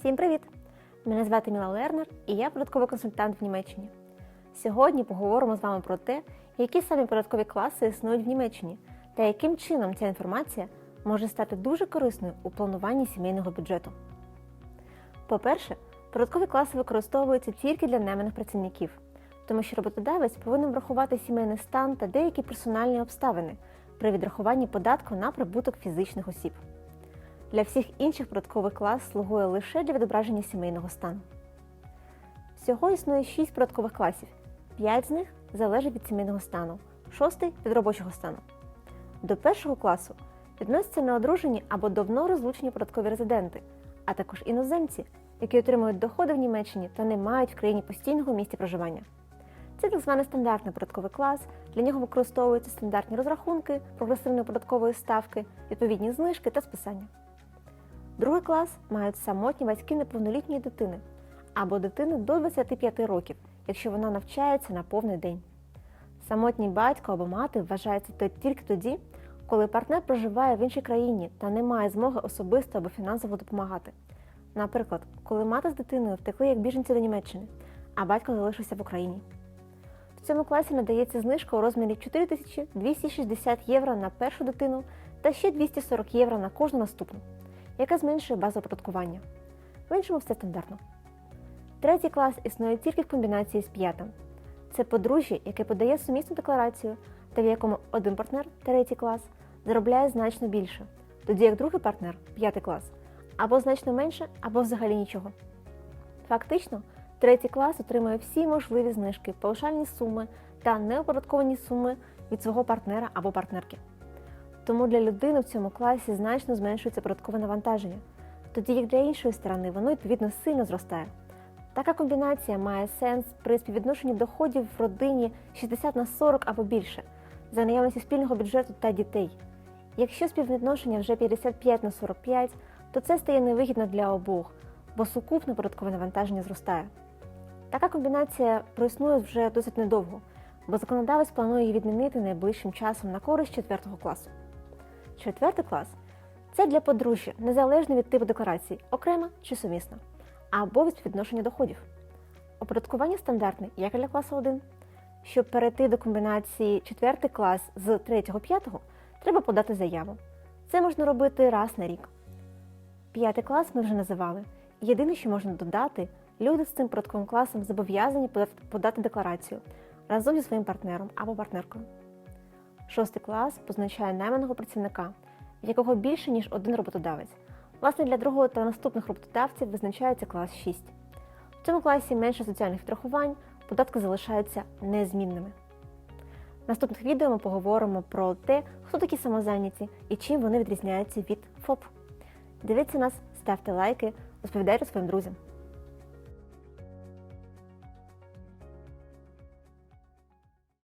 Всім привіт! Мене звати Міла Лернер і я податковий консультант в Німеччині. Сьогодні поговоримо з вами про те, які самі податкові класи існують в Німеччині та яким чином ця інформація може стати дуже корисною у плануванні сімейного бюджету. По-перше, податкові класи використовуються тільки для найманих працівників, тому що роботодавець повинен врахувати сімейний стан та деякі персональні обставини при відрахуванні податку на прибуток фізичних осіб. Для всіх інших податковий клас слугує лише для відображення сімейного стану. Всього існує 6 податкових класів. 5 з них залежать від сімейного стану, 6 від робочого стану. До першого класу відносяться неодружені або давно розлучені податкові резиденти, а також іноземці, які отримують доходи в Німеччині та не мають в країні постійного місця проживання. Це так званий стандартний податковий клас. Для нього використовуються стандартні розрахунки прогресивної податкової ставки, відповідні знижки та списання. Другий клас мають самотні батьки неповнолітньої дитини або дитини до 25 років, якщо вона навчається на повний день. Самотній батько або мати вважається тільки тоді, коли партнер проживає в іншій країні та не має змоги особисто або фінансово допомагати. Наприклад, коли мати з дитиною втекли як біженці до Німеччини, а батько залишився в Україні. В цьому класі надається знижка у розмірі 4260 євро на першу дитину та ще 240 євро на кожну наступну, яка зменшує базу оподаткування. В іншому все стандартно. Третій клас існує тільки в комбінації з п'ятим. Це подружжя, яке подає сумісну декларацію, та в якому один партнер, третій клас, заробляє значно більше, тоді як другий партнер, п'ятий клас, або значно менше, або взагалі нічого. Фактично, третій клас отримує всі можливі знижки, паушальні суми та неоподатковані суми від свого партнера або партнерки. Тому для людини в цьому класі значно зменшується податкове навантаження, тоді як для іншої сторони воно відповідно сильно зростає. Така комбінація має сенс при співвідношенні доходів в родині 60 на 40 або більше, за наявності спільного бюджету та дітей. Якщо співвідношення вже 55 на 45, то це стає невигідно для обох, бо сукупне податкове навантаження зростає. Така комбінація проіснує вже досить недовго, бо законодавець планує її відмінити найближчим часом на користь четвертого класу. Четвертий клас це для подружжя, незалежно від типу декларації, окрема чи сумісна, або від співвідношення доходів. Оподаткування стандартне, як і для класу 1. Щоб перейти до комбінації четвертий клас з 3-5, треба подати заяву. Це можна робити раз на рік. П'ятий клас ми вже називали. Єдине, що можна додати, люди з цим податковим класом зобов'язані подати декларацію разом зі своїм партнером або партнеркою. Шостий клас позначає найманого працівника, в якого більше, ніж один роботодавець. Власне, для другого та наступних роботодавців визначається клас 6. В цьому класі менше соціальних відрахувань, податки залишаються незмінними. В наступних відео ми поговоримо про те, хто такі самозайняті і чим вони відрізняються від ФОП. Дивіться нас, ставте лайки, розповідайте своїм друзям.